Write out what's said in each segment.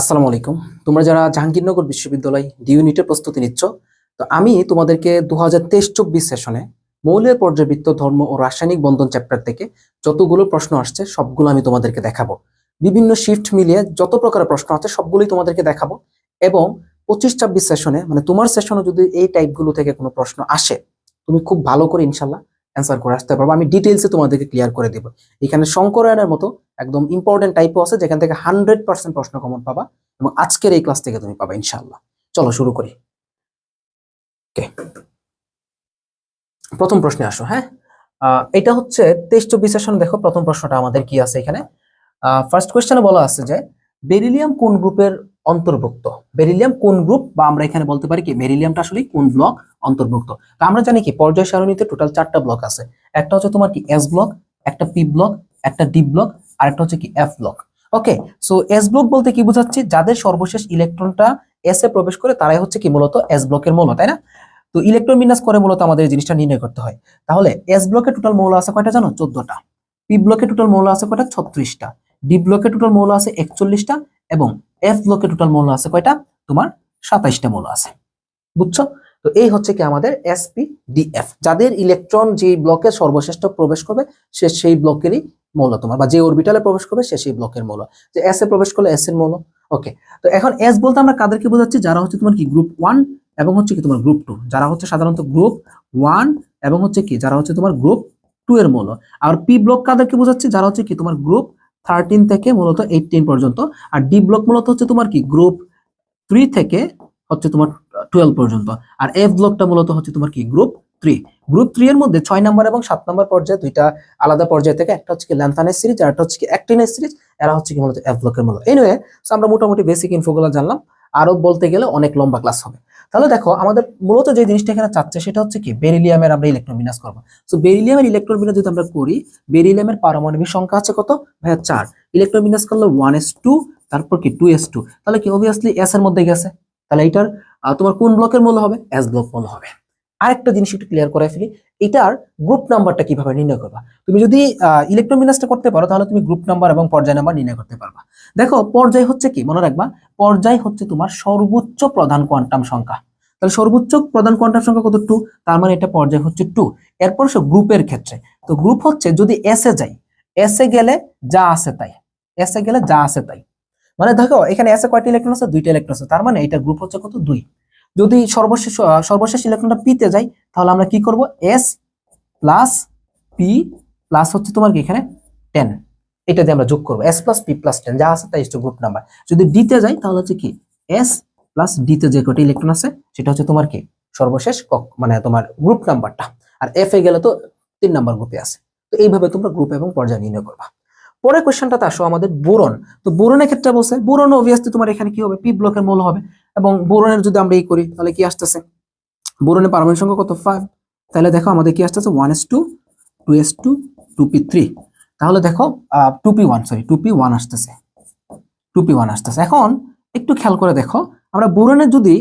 আসসালামু আলাইকুম। তোমরা যারা জাহাঙ্গীরনগর বিশ্ববিদ্যালয় ডি ইউনিটের প্রস্তুতি নিচ্ছ, তো আমি তোমাদেরকে দু হাজার তেইশ চব্বিশ সেশনে মৌলের পর্যাবৃত্ত ধর্ম ও রাসায়নিক বন্ধন চ্যাপ্টার থেকে যতগুলো প্রশ্ন আসছে, সবগুলো আমি তোমাদেরকে দেখাবো। বিভিন্ন শিফট মিলিয়ে যত প্রকারের প্রশ্ন আছে, সবগুলোই তোমাদেরকে দেখাবো এবং পঁচিশ ছাব্বিশ সেশনে মানে তোমার সেশনে যদি এই টাইপগুলো থেকে কোনো প্রশ্ন আসে, তুমি খুব ভালো করে ইনশাল্লাহ অ্যান্সার করে আসতে পারব। আমি ডিটেলসে তোমাদেরকে ক্লিয়ার করে দেবো। এখানে শঙ্করায়নের মতো একদম ইম্পর্টেন্ট টাইপও আছে, যেখান থেকে হান্ড্রেড পার্সেন্ট প্রশ্ন কমন পাবা এবং আজকের এই ক্লাস থেকে তুমি পাবা, ইনশাআল্লাহ। চলো শুরু করি। ওকে প্রথম প্রশ্নে আসো হ্যাঁ? এটা হচ্ছে তেইশ চব্বিশ সেশন দেখো প্রথম প্রশ্নটা আমাদের কি আছে এখানে। ফার্স্ট কোয়েশ্চেনে বলা আছে যে বেরিলিয়াম কোন গ্রুপের অন্তর্ভুক্ত। বেরিলিয়াম কোন গ্রুপ বা আমরা এখানে বলতে পারি কি বেরিলিয়ামটা আসলে কোন ব্লক অন্তর্ভুক্ত? তো আমরা জানি কি, পর্যায় সারণীতে টোটাল চারটা ব্লক আছে। একটা হচ্ছে তোমার কি এস ব্লক একটা পি ব্লক একটা ডি ব্লক আর একটা হচ্ছে কি F block okay so S block বলতে কি বোঝাচ্ছি? যাদের সর্বশেষ ইলেকট্রনটা এস এ প্রবেশ করে, তারাই হচ্ছে কি মূলত এস ব্লকের মৌল, তাই না? তো ইলেকট্রন বিন্যাস করে মূলত আমাদের জিনিসটা নির্ণয় করতে হয়। তাহলে এস ব্লকে টোটাল মৌল আছে কয়টা জানো? চোদ্দটা। পি ব্লকে টোটাল মৌল আছে কয়টা? ছত্রিশটা। ডি ব্লকে টোটাল মৌল আছে একচল্লিশটা এবং এফ ব্লকে টোটাল মৌল আছে কয়টা? তোমার সাতাইশটা মৌল আছে। বুঝছ? তো এই হচ্ছে কি আমাদের এসপি ডিএফ যাদের ইলেকট্রন যে ব্লকে সর্বশ্রেষ্ঠ প্রবেশ করবে, সে সেই ব্লকেরই মৌল তোমার, বা যে অরবিটালে প্রবেশ করবে, সে সেই ব্লকের মৌল। যে এস এ প্রবেশ করলে এস এর মৌল। ওকে তো এখন এস বলতে আমরা কাদেরকে বোঝাচ্ছি? যারা হচ্ছে তোমার কি গ্রুপ ওয়ান এবং হচ্ছে কি তোমার গ্রুপ টু যারা হচ্ছে সাধারণত গ্রুপ ওয়ান এবং হচ্ছে কি, যারা হচ্ছে তোমার গ্রুপ টু এর মৌল। আর পি ব্লক কাদেরকে বোঝাচ্ছি? যারা হচ্ছে কি তোমার গ্রুপ থার্টিন থেকে মূলত এইটিন পর্যন্ত। আর ডি ব্লক মূলত হচ্ছে তোমার কি? গ্রুপ থ্রি থেকে হচ্ছে তোমার টুয়েলভ পর্যন্ত। আর এফ ব্লকটা মূলত হচ্ছে তোমার কি? গ্রুপ থ্রি গ্রুপ থ্রি এর মধ্যে ছয় নম্বর এবং সাত নম্বর পর্যায়ে দুইটা আলাদা পর্যায়ে থেকে, একটা হচ্ছে কি ল্যান্থানের সিরিজ আর একটা হচ্ছে কি অ্যাক্টিনের সিরিজ এরা হচ্ছে কি মূলত এফ ব্লকের মূলত এনিওয়ে আমরা মোটামুটি বেসিক ইনফোগুলো জানলাম। আরও বলতে গেলে অনেক লম্বা ক্লাস হবে। তাহলে দেখো, আমাদের মূলত যে জিনিসটা এখানে চাচ্ছে সেটা হচ্ছে কি? বেরিলিয়ামের আমরা ইলেকট্রন বিন্যাস করব। তো বেরিলিয়ামের ইলেকট্রন বিন্যাস যদি আমরা করি বেরিলিয়ামের পারমাণবিক সংখ্যা আছে কত? ভাইয়া চার। ইলেকট্রন বিন্যাস করলে ওয়ান এস টু তারপর কি টু এস টু তাহলে কি অবভিয়াসলি এস এর মধ্যে গেছে? তাহলে এটার তোমার কোন ব্লকের মূল্য হবে? এস ব্লক মূল্য হবে। আরেকটা জিনিস একটু ক্লিয়ার করে ফেলি, এটার গ্রুপ নাম্বারটা কীভাবে নির্ণয় করবা? তুমি যদি ইলেকট্রন বিন্যাসটা করতে পারো, তাহলে তুমি গ্রুপ নাম্বার এবং পর্যায় নাম্বার নির্ণয় করতে পারবা। দেখো, পর্যায় হচ্ছে কি? মনে রাখবা, পর্যায় হচ্ছে তোমার সর্বোচ্চ প্রধান কোয়ান্টাম সংখ্যা। তাহলে সর্বোচ্চ প্রধান কোয়ান্টাম সংখ্যা কত? টু তার মানে এটা পর্যায় হচ্ছে টু এরপর সে গ্রুপের ক্ষেত্রে। তো গ্রুপ হচ্ছে যদি এসে যাই এস গেলে যা আছে তাই। এসে গেলে যা আছে তাই। মানে দেখো, এখানে এসে কয়টি ইলেকট্রন আছে? দুইটা ইলেকট্রন আছে। তার মানে এটা গ্রুপ হচ্ছে কত? দুই। যদি সর্বশেষ সর্বশেষ ইলেকট্রনটা পিতে যাই, তাহলে আমরা কি করব? এস প্লাস পি প্লাস হচ্ছে তোমার কি এখানে? টেন এটা দিয়ে আমরা যোগ করব। S plus P plus ten যা আছে তাই গ্রুপ নাম্বার যদি ডিতে যাই, তাহলে হচ্ছে কি? এস প্লাস ডিতে যে কটি ইলেকট্রন আছে, সেটা হচ্ছে তোমার কি? সর্বশেষ কক- মানে তোমার গ্রুপ নাম্বারটা আর এফ এ গেলে তো তিন নাম্বার গ্রুপে আছে। তো এইভাবে তোমরা গ্রুপ এবং পর্যায় নির্ণয় করবা। পরের কোয়েশ্চেনটাতে আসো আমাদের বোরন। তো বোরনের ক্ষেত্রে বলছে, বোরন অবভিয়াসলি তোমার এখানে কি হবে? পি ব্লকের মূল হবে। এবং বোরনের যদি আমরা এই করি, তাহলে কি আসতেছে? বোরনের পারমাণবিক সংখ্যা কত? ফাইভ তাহলে দেখো আমাদের কি আসতেছে? One S two two S two two P three তাহলে দেখো two P one sorry two P one আসতেছে। টু পি ওয়ান আসতেছে। এখন একটু খেয়াল করে দেখো, আমরা বোরনের যদি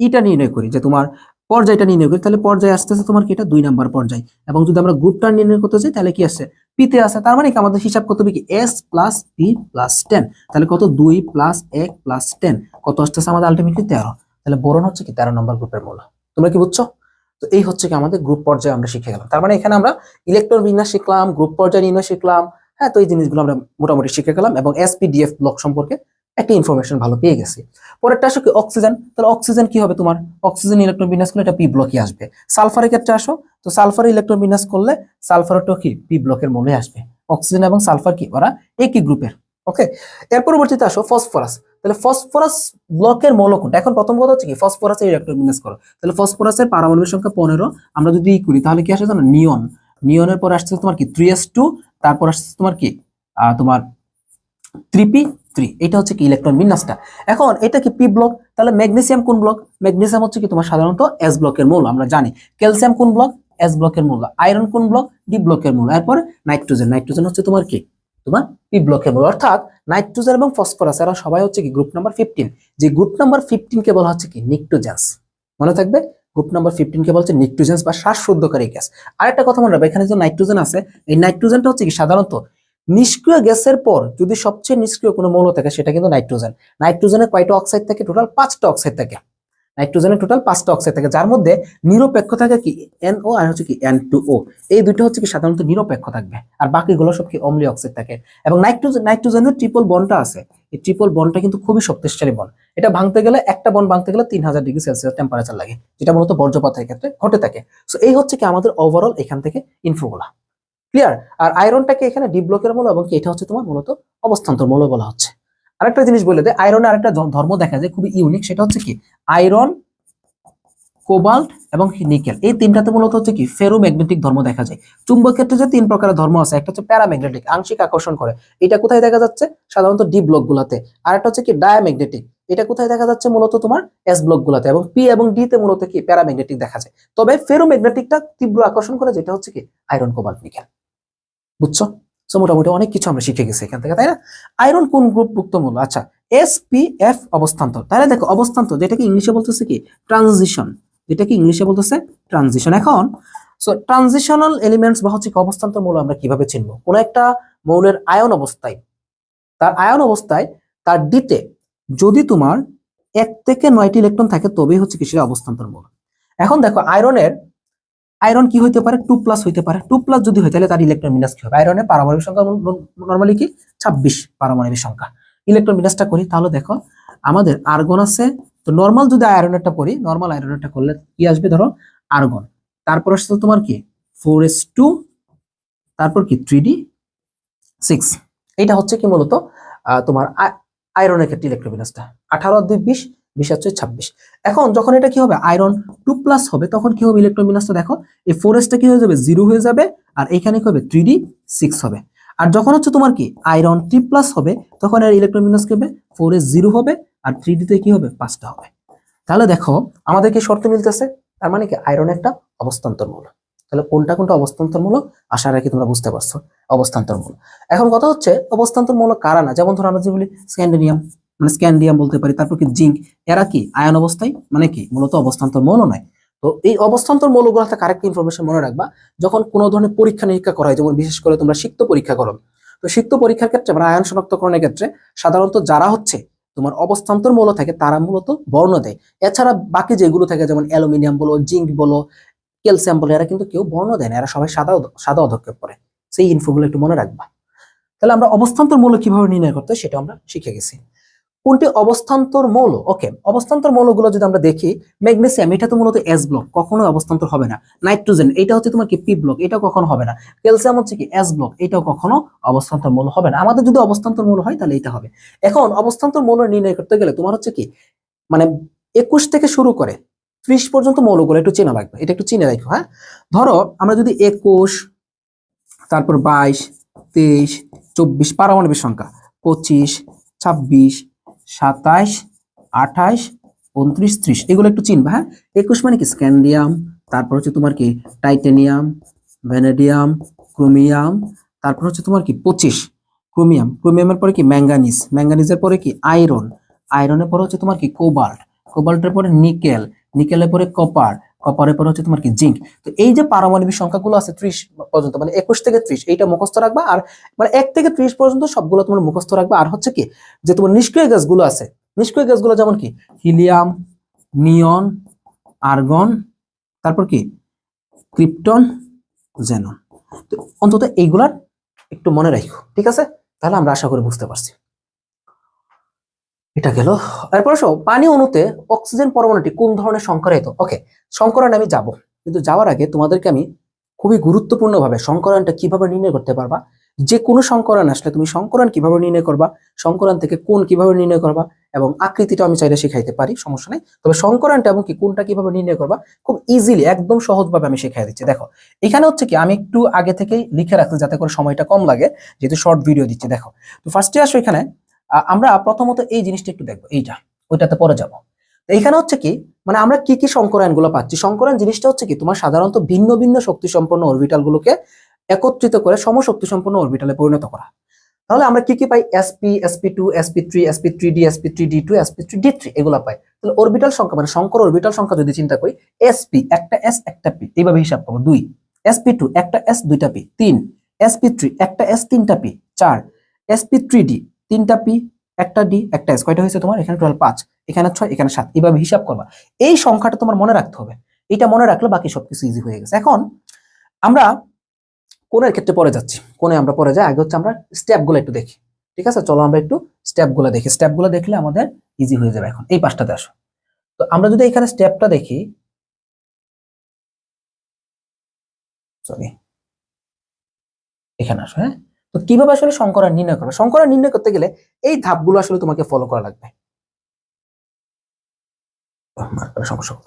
ইটা নির্ণয় করি, যে তোমার পর্যায়টা নির্ণয় করি, তাহলে পর্যায় আসতেছে তোমার কি এটা? দুই নাম্বার পর্যায়। এবং যদি আমরা গ্রুপটা নির্ণয় করতে চাই, তাহলে কি আসছে পিতে আছে, তার মানে কি আমাদের হিসাব করতে হবে কি? S plus P plus ten তাহলে কত? দুই প্লাস এক প্লাস টেন কত আসতেছে আমাদের আলটিমেটলি তেরো। তাহলে বোরন হচ্ছে কি? তেরো নম্বর গ্রুপের মূল। তোমরা কি বুঝছ? তো এই হচ্ছে কি আমাদের গ্রুপ পর্যায়ে আমরা শিখে গেলাম। তার মানে এখানে আমরা ইলেকট্রন বিন্যাস শিখলাম গ্রুপ পর্যায়ে নির্ণয় শিখলাম। হ্যাঁ তো এই জিনিসগুলো আমরা মোটামুটি শিখে গেলাম এবং এসপিডিএফ ব্লক সম্পর্কে একটা ইনফরমেশন ভালো পেয়ে গেছি। পরেরটা আসো কি? অক্সিজেন তাহলে অক্সিজেন কি হবে তোমার? অক্সিজেন ইলেকট্রন বিন্যাস করলে এটা পি ব্লকই আসবে। সালফারের ক্ষেত্রে আসো। তো সালফার ইলেকট্রন বিন্যাস করলে সালফারটা কি? পি ব্লকের মূলে আসবে। অক্সিজেন এবং সালফার কি? ওরা একই গ্রুপের ওকে এর পরবর্তীতে আসো ফসফরাস তাহলে ফসফরাস ব্লকের মৌল কোনটা? এখন প্রথম কথা হচ্ছে কি? ফসফরাসের ইলেকট্রন বিন্যাস করো। তাহলে ফসফরাসের পারমাণবিক সংখ্যা পনেরো, আমরা যদি ই করি, তাহলে কি আসে জানো? নিয়ন নিয়নের পরে আসছে তোমার কি? থ্রি এস টু তারপর আসছে তোমার কি? তোমার থ্রি থ্রি এটা হচ্ছে কি? ইলেকট্রন বিন্যাসটা। এখন এটা কি পি ব্লক তাহলে ম্যাগনেসিয়াম কোন ব্লক ম্যাগনেসিয়াম হচ্ছে কি তোমার সাধারণত এস ব্লকের মূল, আমরা জানি। ক্যালসিয়াম কোন ব্লক এস ব্লকের মূল। আয়রন কোন ব্লক ডি ব্লকের মূল। এরপর নাইট্রোজেন নাইট্রোজেন হচ্ছে তোমার কি? তোমার পি ব্লকের মূল অর্থাৎ নাইট্রোজেন এবং ফসফরাস এরা সবাই হচ্ছে কি গ্রুপ নাম্বার ফিফটিন যে গ্রুপ নাম্বার ফিফটিন কে বলা হচ্ছে কি নিক্টোজেন্স মনে থাকবে? গ্রুপ নাম্বার ফিফটিন কে বলছে নিক্টোজেন্স বা শ্বাসরুদ্ধকারী গ্যাস আরেকটা কথা মনে রাখবে, এখানে যে নাইট্রোজেন আছে, এই নাইট্রোজেনটা হচ্ছে কি সাধারণত নিষ্ক্রিয় গ্যাসের পর যদি সবচেয়ে নিষ্ক্রিয় কোনো মৌল থাকে, সেটা কিন্তু নাইট্রোজেন নাইট্রোজেনের কয়টা অক্সাইড থাকে? টোটাল পাঁচটা অক্সাইড থাকে। নাইট্রোজেনের টোটাল পাঁচটা অক্সাইড থাকে, যার মধ্যে নিরপেক্ষ থাকে কি এন ও আর হচ্ছে কি এন টু ও এই দুটো হচ্ছে কি সাধারণত নিরপেক্ষ থাকবে, আর বাকিগুলো সব কি অম্লীয় অক্সাইড থাকে। এবং নাইট্রোজেন নাইট্রোজেনের ট্রিপল বনটা আছে, এই ট্রিপল বনটা কিন্তু খুবই শক্তিশালী বন এটা ভাঙতে গেলে একটা বন ভাঙতে গেলে তিন হাজার ডিগ্রি সেলসিয়াস টেম্পারেচার লাগে, যেটা মূলত বর্জ্যপাতের ক্ষেত্রে ঘটে থাকে। সো এই হচ্ছে কি আমাদের ওভারঅল এখান থেকে ইনফোগুলা ক্লিয়ার আর আয়রনটাকে এখানে ডি ব্লকের মূল এবং কি এটা হচ্ছে তোমার মূলত অবস্থান্তর মূল বলা হচ্ছে। আরেকটা জিনিস বলে দেয় আয়রনের আরেকটা ধর্ম দেখা যায় খুবই ইউনিক সেটা হচ্ছে কি? আয়রন কোবাল্ট এবং নিকেল এই তিনটাতে মূলত হচ্ছে কি? ফেরোম্যাগনেটিক ধর্ম দেখা যায়। চুম্বক ক্ষেত্রে যে তিন প্রকারের ধর্ম আছে, একটা হচ্ছে প্যারাম্যাগনেটিক আংশিক আকর্ষণ করে। এটা কোথায় দেখা যাচ্ছে? সাধারণত ডি ব্লক গুলাতে। আর একটা হচ্ছে কি? ডায়াম্যাগনেটিক এটা কোথায় দেখা যাচ্ছে? মূলত তোমার এস ব্লক গুলাতে এবং পি এবং ডি তে মূলত কি? প্যারাম্যাগনেটিক দেখা যায়। তবে ফেরোম্যাগনেটিকটা তীব্র আকর্ষণ করে, যেটা হচ্ছে কি? আয়রন কোবাল্ট নিকেল বুঝছ? সো মোটামুটি অনেক কিছু আমরা শিখে গেছি এখান থেকে, তাই না? আয়রন কোন গ্রুপভুক্ত মূল? আচ্ছা এস পি এফ অবস্থান্তর। তাহলে দেখো, অবস্থান্তর, যেটাকে ইংলিশে বলতেছে কি? ট্রানজিশন যেটাকে ইংলিশে বলতেছে ট্রানজিশন এখন সো ট্রানজিশনাল এলিমেন্টস বা হচ্ছে অবস্থান্তর মৌল আমরা কীভাবে চিনবো? কোন একটা মৌলের আয়ন অবস্থায়। তার আয়ন অবস্থায়, তার ডিতে যদি তোমার এক থেকে নয়টি ইলেকট্রন থাকে, তবেই হচ্ছে কি সেটা অবস্থান্তর মৌল। এখন দেখো, আয়রনের আয়রন কি হইতে পারে? টু প্লাস হইতে পারে। টু প্লাস যদি হয়, তাহলে তার ইলেকট্রন মিনাস কি হবে? আয়রনের পারমাণবিক সংখ্যা নর্মালি কি? ছাব্বিশ পারমাণবিক সংখ্যা। ইলেকট্রন মিনাসটা করি, তাহলে দেখো, আমাদের আর্গন আছে। তো নর্মাল যদি আয়রনেরটা করি নর্মাল আয়রনেরটা করলে কি আসবে? ধরো আর্গন তারপর আসছে তোমার কি? ফোর এস টু তারপর কি? থ্রি ডি সিক্স এটা হচ্ছে কি মূলত তোমার আয়রনের ক্ষেত্রে ইলেকট্রোবিনাসটা আঠারো দুই বিশ বিশ হচ্ছে ছাব্বিশ। এখন যখন এটা কি হবে? আয়রন টু প্লাস হবে, তখন কি হবে ইলেকট্রোবিনাসটা দেখো? এই ফোর এসটা কি হয়ে যাবে? জিরো হয়ে যাবে, আর এখানে কি হবে? থ্রি সিক্স হবে। আর যখন হচ্ছে তোমার কি? আয়রন থ্রি প্লাস হবে, তখন এর ইলেকট্রোবিনাস কি হবে? ফোর এস জিরো হবে, আর থ্রি ডিতে কি হবে? পাঁচটা হবে। তাহলে দেখো, আমাদের কি শর্ত মিলতেছে? তার মানে কি? আয়রন একটা অবস্থান্তর মূল তাহলে কোনটা কোনটা অবস্থান্তর মূলক আশা রাখি তোমরা বুঝতে পারছ। অবস্থান্তর মূল এখন কথা হচ্ছে অবস্থান্তর মূলক কারা না? যেমন ধরো আমরা যে বলি স্ক্যান্ডেনিয়াম মানে স্ক্যান্ডিয়াম বলতে পারি, তারপর কি জিঙ্ক? এরা কি? আয়ন অবস্থায়? মানে কি? মূলত অবস্থান্তর মৌল নয়। তো এই অবস্থান্তর মৌলগুলোতে কারেক্ট ইনফরমেশন মনে রাখবা, যখন কোনো ধরনের পরীক্ষা নিরীক্ষা করা হয়, যেমন বিশেষ করে তোমরা সিক্ত পরীক্ষা করো, তো সিক্ত পরীক্ষার ক্ষেত্রে মানে আয়ন শনাক্তকরণের ক্ষেত্রে সাধারণত যারা হচ্ছে তোমার অবস্থান্তর মৌল থাকে, তারা মূলত বর্ণ দেয়। এছাড়া বাকি যেগুলো থাকে, যেমন অ্যালুমিনিয়াম বলো, জিঙ্ক বলো, ক্যালসিয়াম বলো, এরা কিন্তু কেউ বর্ণ দেয় না, এরা সবাই সাদা সাদা অধক্ষেপ করে। সেই ইনফোগুলো একটু মনে রাখবা। তাহলে আমরা অবস্থান্তর মূল্য কীভাবে নির্ণয় করতে সেটা আমরা শিখে গেছি। কোনটি অবস্থান্তর মৌল? ওকে অবস্থান্তর মৌলগুলো যদি আমরা দেখি, ম্যাগনেসিয়াম, এটা তো মূলত এস ব্লক কখনো অবস্থান্তর হবে না। নাইট্রোজেন এটা হচ্ছে তোমার কি পি ব্লক এটা কখনো হবে না। ক্যালসিয়াম হচ্ছে কি এস ব্লক এটাও কখনো অবস্থান্তর মৌল হবে না। আমাদের যদি অবস্থান্তর মৌল হয়, তাহলে এটা হবে। এখন, অবস্থান্তর মৌল নির্ণয় করতে গেলে তোমার হচ্ছে কি মানে একুশ থেকে শুরু করে ত্রিশ পর্যন্ত মৌলগুলো একটু চেনা লাগবে। এটা একটু চিনে রাখো হ্যাঁ? ধরো, আমরা যদি একুশ, তারপর বাইশ, তেইশ, চব্বিশ, পারমাণবিক সংখ্যা, পঁচিশ, ছাব্বিশ সাতাইশ, আঠাইশ, উনত্রিশ, ত্রিশ। এগুলো একটু চিনবা হ্যাঁ? একুশ মানে কি? স্ক্যান্ডিয়াম, তারপর হচ্ছে তোমার কি? টাইটেনিয়াম, ভ্যানেডিয়াম, ক্রোমিয়াম, তারপর হচ্ছে তোমার কি? পঁচিশ, ক্রোমিয়াম। ক্রোমিয়ামের পরে কি? ম্যাঙ্গানিজ। ম্যাঙ্গানিজের পরে কি? আয়রন। আয়রনের পরে হচ্ছে তোমার কি? কোবাল্ট। কোবাল্টের পরে নিকেল। নিকেলের পরে কপার। কপারের পরে হচ্ছে তোমার কি? জিঙ্ক। তো এই যে পারমাণবিক সংখ্যাগুলো আছে ত্রিশ পর্যন্ত মানে একুশ থেকে ত্রিশ, এইটা মুখস্থ রাখবা আর মানে এক থেকে ত্রিশ পর্যন্ত সবগুলো তোমার মুখস্থ রাখবা। আর হচ্ছে কি? যে তোমার নিষ্ক্রিয় গ্যাসগুলো আছে, নিষ্ক্রিয় গ্যাসগুলো যেমন কি? হিলিয়াম, নিয়ন, আর্গন, তারপর কি? Krypton, xenon. তো অন্তত এইগুলার একটু মনে রাখো, ঠিক আছে? তাহলে আমরা আশা করি বুঝতে পারছি। এটা গেল। এরপর আসো, পানি অণুতে অক্সিজেন পরমাণুটি কোন ধরনের সংকরায়িত ওকে সংকরণ আমি যাব। কিন্তু যাওয়ার আগে তোমাদেরকে আমি খুবই গুরুত্বপূর্ণভাবে সংকরণটা কীভাবে নির্ণয় করতে পারবা? যে কোনো সংকরণ আসলে তুমি সংকরণ কীভাবে নির্ণয় করবা? সংকরণ থেকে কোন কীভাবে নির্ণয় করবা? এবং আকৃতিটা আমি চাইলে শেখাইতে পারি, সমস্যা নেই। তবে সংকরণটা এবং কি কোনটা কীভাবে নির্ণয় করবা? খুব ইজিলি একদম সহজভাবে আমি শেখাই দিচ্ছি। দেখো, এখানে হচ্ছে কি, আমি একটু আগে থেকেই লিখে রাখছি যাতে করে সময়টা কম লাগে, যেহেতু শর্ট ভিডিও দিচ্ছি। দেখো, তো ফার্স্টে আসো এখানে। আমরা প্রথমত এই জিনিসটা একটু দেখব, এইটা, ওইটাতে পরে যাব। তো এখানে হচ্ছে কি মানে আমরা কি কি সংকরায়নগুলো পাচ্ছি? সংকরায়ন জিনিসটা হচ্ছে কি, তোমার সাধারণত ভিন্ন ভিন্ন শক্তি সম্পন্ন অরবিটাল গুলোকে একত্রিত করে সমশক্তি সম্পন্ন অরবিটালে পরিণত করা। তাহলে আমরা কি কি পাই? S p s p two s p three s p three d s p three d two s p three d three এগুলো পাই। তাহলে অরবিটাল সংখ্যা মানে সংকর অরবিটাল সংখ্যা যদি চিন্তা করি এসপি একটা এস একটা পি এইভাবে হিসাব পাবো দুই। এসপি টু একটা এস দুইটা পি তিন। এসপি থ্রি একটা এস তিনটা পি চার। এসপি থ্রি ডি তিনটা পি একটা ডি একটা এস কয়টা হয়েছে তোমার? এখানে টোটাল পাঁচ, এখানে ছয়, এখানে সাত। এইভাবে হিসাব করবা। এই সংখ্যাটা তোমার মনে রাখতে হবে। এটা মনে রাখলে বাকি সবকিছু ইজি হয়ে গেছে। এখন আমরা কোণের ক্ষেত্রে পরে যাচ্ছি? কোণে আমরা পরে যাই? আগে হচ্ছে আমরা স্টেপগুলো একটু দেখি। ঠিক আছে? চলো আমরা একটু স্টেপগুলো দেখি। স্টেপগুলো দেখলে আমাদের ইজি হয়ে যাবে এখন। এই পাঁচটাতে আসো। তো আমরা যদি এখানে স্টেপটা দেখি সরি এখানে আসো হ্যাঁ? তো কীভাবে আসলে সংকরণ নির্ণয় করবে? সংকরণ নির্ণয় করতে গেলে এই ধাপগুলো আসলে তোমাকে ফলো করা লাগবে।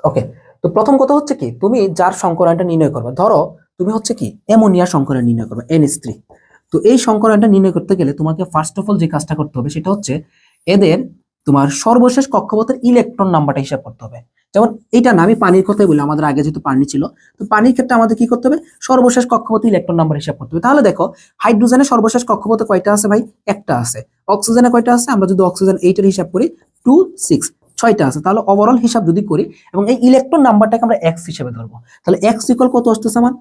ওকে তো প্রথম কথা হচ্ছে কি, তুমি যার সংকরণটা নির্ণয় করবে, ধরো তুমি হচ্ছে কি, অ্যামোনিয়া সংকরণ নির্ণয় করবে এনএস থ্রি তো এই সংকরণটা নির্ণয় করতে গেলে তোমাকে ফার্স্ট অফ অল যে কাজটা করতে হবে, সেটা হচ্ছে এদের তোমার সর্বশেষ কক্ষপথের ইলেকট্রন নাম্বারটা হিসাব করতে হবে। যেমন এইটা না, আমি পানির কথাই বলি আমাদের আগে যেহেতু পানি ছিল, তো পানির ক্ষেত্রে আমাদের কি করতে হবে? সর্বশেষ কক্ষপথে ইলেকট্রন নাম্বার হিসাব করতে হবে। তাহলে দেখো হাইড্রোজেনের সর্বশেষ কক্ষপথে কয়টা আছে ভাই? একটা আছে। অক্সিজেনে কয়টা আছে? আমরা যদি অক্সিজেন এইটার হিসাব করি টু সিক্স ছয়টা আছে। তাহলে ওভারঅল হিসাব যদি করি, এবং এই ইলেকট্রন নাম্বারটাকে আমরা এক্স হিসেবে ধরবো। তাহলে এক্স ইকুয়াল কত আসতেছে আমার?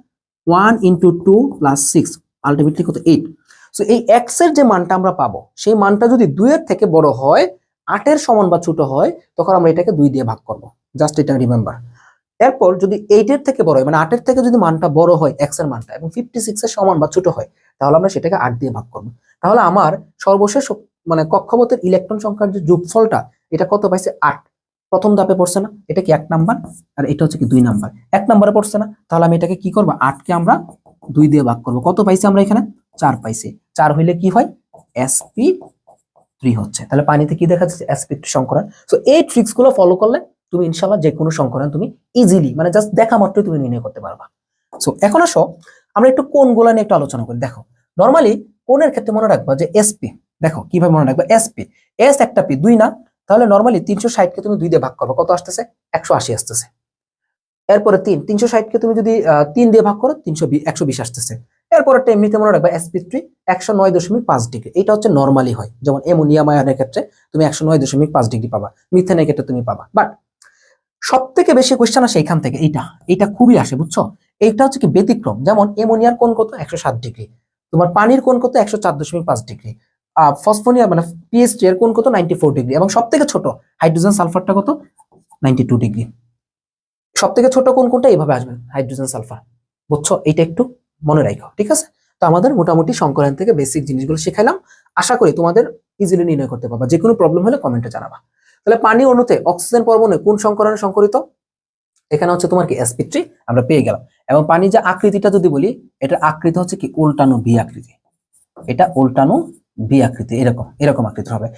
One into two plus six ultimately কত? এইট সো এই এক্সের যে মানটা আমরা পাবো, সেই মানটা যদি দুইয়ের থেকে বড় হয় আটের সমান বা ছোট হয়, তখন আমরা এটাকে দুই দিয়ে ভাগ করব। জাস্ট এটা রিমেম্বার এরপর যদি এইটের থেকে বড় হয় মানে আটের থেকে যদি মানটা বড় হয় এক্সের মানটা, এবং ফিফটি সিক্স এর সমান বা ছোট হয়, তাহলে আমরা সেটাকে আট দিয়ে ভাগ করব। তাহলে আমার সর্বশেষ মানে কক্ষপথের ইলেকট্রন সংখ্যার যে যোগফলটা, এটা কত পাইছে? আট। প্রথম ধাপে পড়ছে না, এটা কি এক নাম্বার? আর এটা হচ্ছে কি দুই নাম্বার। এক নাম্বারে পড়ছে না, তাহলে আমি এটাকে কি করব? আটকে আমরা দুই দিয়ে ভাগ করব। কত পাইছি আমরা এখানে? চার পাইছি। চার হইলে কি হয়? এসপি থ্রি হচ্ছে। তাহলে পানিতে কি দেখা যাচ্ছে? থ্রি সংকরণ। সো এই ট্রিক্সগুলো ফলো করলে তুমি ইনশাল্লাহ যে কোনো সংকরণ তুমি ইজিলি মানে জাস্ট দেখা মাত্রই তুমি নির্ণয় করতে পারবা। সো এখন আসো, আমরা একটু কোনগুলো নিয়ে একটু আলোচনা করি। দেখো নর্মালি কোনের ক্ষেত্রে মনে রাখবা যে এসপি দেখো, কীভাবে মনে রাখবা? এসপি এস একটা পি দুই না? তাহলে নর্মালি তিনশো ষাটকে তুমি দুই দিয়ে ভাগ করবে। কত আসতেছে? একশো আশি আসতেছে। এরপরে তিন, তিনশো ষাটকে তুমি যদি তিন দিয়ে ভাগ করো, তিনশো একশো বিশ আসতেছে। এরপরে একটা এমনিতে মনে রাখবা এসপি থ্রি একশো নয় দশমিক পাঁচ ডিগ্রি। এটা হচ্ছে নর্মালি হয়। যেমন এমোনিয়া মায়ানের ক্ষেত্রে তুমি একশো নয় দশমিক পাঁচ ডিগ্রি পাবা। মিথেনের ক্ষেত্রে তুমি পাবা। বাট সব থেকে বেশি কোয়েশ্চেন আসে এখান থেকে। এইটা এইটা খুবই আসে, বুঝছ? এইটা হচ্ছে কি ব্যতিক্রম। যেমন এমোনিয়ার কোন কত? একশো সাত ডিগ্রি। তোমার পানির কোন কত? একশো চার দশমিক পাঁচ ডিগ্রি। ফসফোনিয়া মানে পিএসটি এর কোন কত? Ninety four degree. এবং সব থেকে ছোট হাইড্রোজেন সালফারটা কত? Ninety two degree. সব থেকে ছোট কোন কোনটা? এইভাবে আসবে হাইড্রোজেন সালফার বুঝছ? এইটা একটু মনে রাখো ঠিক আছে? তো আমাদের মোটামুটি সংকলন থেকে বেসিক জিনিসগুলো শিখাইলাম আশা করি তোমাদের ইজিলি নির্ণয় করতে পারবা। যে কোনো প্রবলেম হলে কমেন্টে জানাবা। তাহলে পানি অণুতে অক্সিজেন পরমাণু কোন সংকরণে সংকরিত? এখানে হচ্ছে তোমার কি এসপি আমরা পেয়ে গেলাম। এবং পানি যে আকৃতিটা যদি বলি, এটা আকৃতি হচ্ছে কি উল্টানো ভি আকৃতি। এটা উল্টানো বি আকৃতি, এরকম এরকম আকৃতি হবে।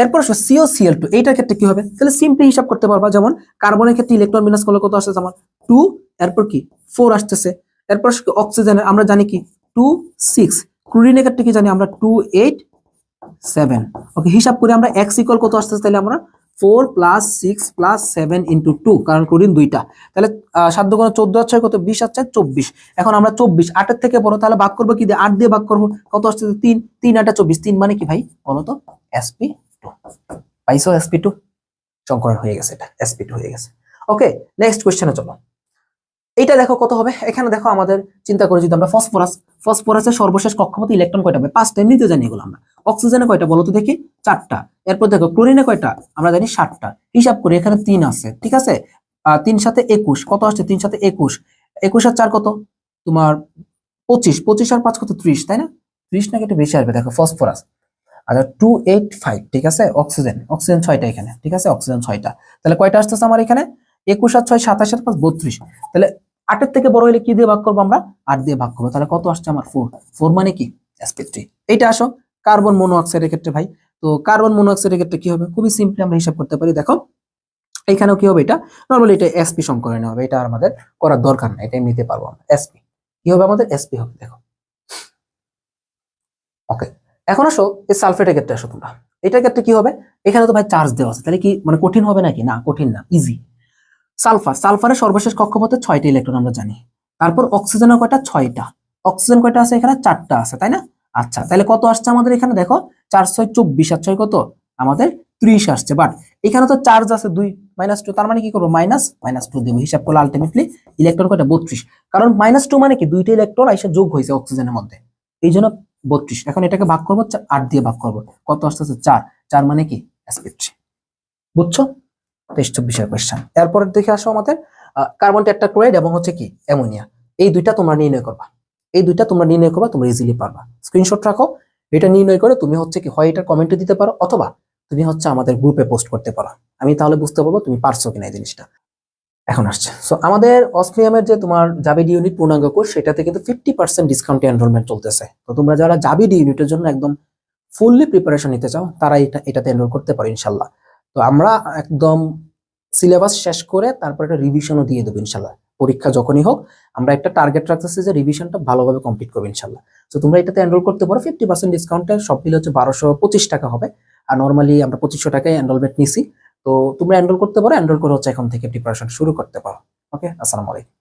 এরপর সিও সিএল টু এইটার ক্ষেত্রে কি হবে? তাহলে সিম্পলি হিসাব করতে পারবা, যেমন কার্বনের ক্ষেত্রে ইলেকট্রন বিন্যাস করলে কত আসছে আমার টু এরপর কি ফোর আসতেছে। এরপর অক্সিজেনের আমরা জানি কি? টু সিক্স ক্লোরিনের ক্ষেত্রে কি জানি আমরা? টু এইট সেভেন ওকে হিসাব করে আমরা এক্স ইকুয়াল কত আসতেছে? তাহলে আমরা four plus six plus seven into two কারণ ক্লোরিন দুইটা। তাহলে সাত দুগুণ চোদ্দ আছে, কত? বিশ আছে, চব্বিশ। এখন আমরা চব্বিশ, আটের থেকে বড়, তাহলে ভাগ করব কি দিয়ে? আট দিয়ে ভাগ করব। কত আসছে তিন। তিন, আটা চব্বিশ। তিন মানে কি ভাই? বলো তো এসপি টু পাইছো এসপি টু সংকরণ হয়ে গেছে এটা এসপি টু হয়ে গেছে। ওকে নেক্সট কোয়েশ্চেনে চলো। এইটা দেখো কত হবে? এখানে দেখো আমাদের চিন্তা করে যদি আমরা ফসফরাস, ফসফরাসের সর্বশেষ কক্ষপথে ইলেকট্রন কয়টা হবে? পাঁচটা, এমনিতে জানি এগুলো আমরা। অক্সিজেনে কয়টা বলো তো দেখি? চারটা। এরপর দেখো ক্লোরিনে কয়টা? আমরা জানি সাতটা। হিসাব করি, এখানে তিন আছে, ঠিক আছে? তিন সাথে একুশ। কত আসছে? তিন সাথে একুশ। একুশ আর চার কত? তোমার পঁচিশ। পঁচিশ আর পাঁচ কত? ত্রিশ, তাই না? ত্রিশ নাকি একটু বেশি আসবে, দেখো, ফসফরাস। আচ্ছা টু এইট ফাইভ ঠিক আছে? অক্সিজেন অক্সিজেন ছয়টা এখানে, ঠিক আছে? অক্সিজেন ছয়টা। তাহলে কয়টা আসতেছে আমার এখানে? একুশ আর ছয়, সাতাশ আর পাঁচ, বত্রিশ। তাহলে আটের থেকে বড় হলে কি দিয়ে ভাগ করব আমরা? আট দিয়ে ভাগ করব। তাহলে কত আসছে আমার ফোর ফোর মানে কি? এইটা আসো। কার্বন মনোঅক্সাইডের ক্ষেত্রে ভাই। তো কার্বন মনোঅক্সাইডের ক্ষেত্রে কি হবে? খুবই সিম্পলি আমরা হিসাব করতে পারি। দেখো, এখানেও কি হবে এটা? নর্মালি এটা এসপি সংকরণে হবে। এটা আমাদের করার দরকার নাই। এটা নিতে পারব আমরা। এসপি কি হবে আমাদের? এসপি হবে, দেখো। ওকে এখন আসো, এই সালফেটের ক্ষেত্রে আসো তোমরা। এটার ক্ষেত্রে কি হবে? এখানে তো ভাই চার্জ দেওয়া আছে। তাহলে কি মানে কঠিন হবে নাকি? না, কঠিন না। ইজি সালফার, সালফারের সর্বশেষ কক্ষপথে ছয়টা ইলেকট্রন আমরা জানি। তারপর অক্সিজেনের কয়টা? ছয়টা। অক্সিজেন কয়টা আছে এখানে? চারটা আছে, তাই না? আচ্ছা তাহলে কত আসছে আমাদের এখানে? দেখো চার ছয় চব্বিশ আর ছয় কত? আমাদের ত্রিশ আসছে। বাট এখানে তো চার্জ আছে দুই মাইনাস টু তার মানে কি করব? মাইনাস মাইনাস টু দিব। হিসাব করলে আলটিমেটলি ইলেকট্রন কয়টা? বত্রিশ। কারণ মাইনাস টু মানে কি? দুইটা ইলেকট্রন এসে যোগ হয়েছে অক্সিজেনের মধ্যে। এই জন্য বত্রিশ। এখন এটাকে ভাগ করব আট দিয়ে ভাগ করব। কত আসতেছে চার। চার মানে কি? বুঝছ? তেইশ চব্বিশের কোয়েশ্চেন এরপরে দেখে আসো আমাদের কার্বন টেট্রাক্লোরাইড এবং হচ্ছে কি অ্যামোনিয়া এই দুইটা তোমরা নির্ণয় করবা। এই দুইটা তোমরা নির্ণয় করবা, তোমরা ইজিলি পারবা। স্ক্রিনশট রাখো। এটা নির্ণয় করে তুমি হচ্ছে কি, হয় এটা কমেন্টে দিতে পারো, অথবা তুমি হচ্ছে আমাদের গ্রুপে পোস্ট করতে পারো। আমি তাহলে বুঝতে পারব তুমি পারছ কিনা এই জিনিসটা। এখন আসছে। সো আমাদের অস্ট্রিয়ামের যে তোমার জাবিডি ইউনিট পূর্ণাঙ্গ কোর্স সেটাতে কিন্তু ফিফটি পার্সেন্ট ডিসকাউন্টে এনরোলমেন্ট চলতেছে। তো তোমরা যারা জাবিডি ইউনিটের জন্য একদম ফুললি প্রিপারেশন নিতে চাও, তারা এটা, এটাতে এনরোল করতে পারো, ইনশাল্লাহ। তো আমরা একদম সিলেবাস শেষ করে তারপর একটা রিভিশনও দিয়ে দেবো ইনশাল্লাহ। পরীক্ষা যখনই হোক, আমরা একটা টার্গেট রাখতেছি যে রিভিশনটা ভালোভাবে কমপ্লিট করব ইনশাল্লাহ। তো তোমরা এটাতে এনরোল করতে পারো ফিফটি পার্সেন্ট ডিসকাউন্টে সব মিলে হচ্ছে বারোশো পঁচিশ টাকা হবে। আর নর্মালি আমরা পঁচিশশো টাকায় এনরোলমেন্ট নিছি। তো তোমরা এনরোল করতে পারো এনরোল করে হচ্ছে এখন থেকে প্রিপারেশন শুরু করতে পারো। ওকে আসসালামু আলাইকুম।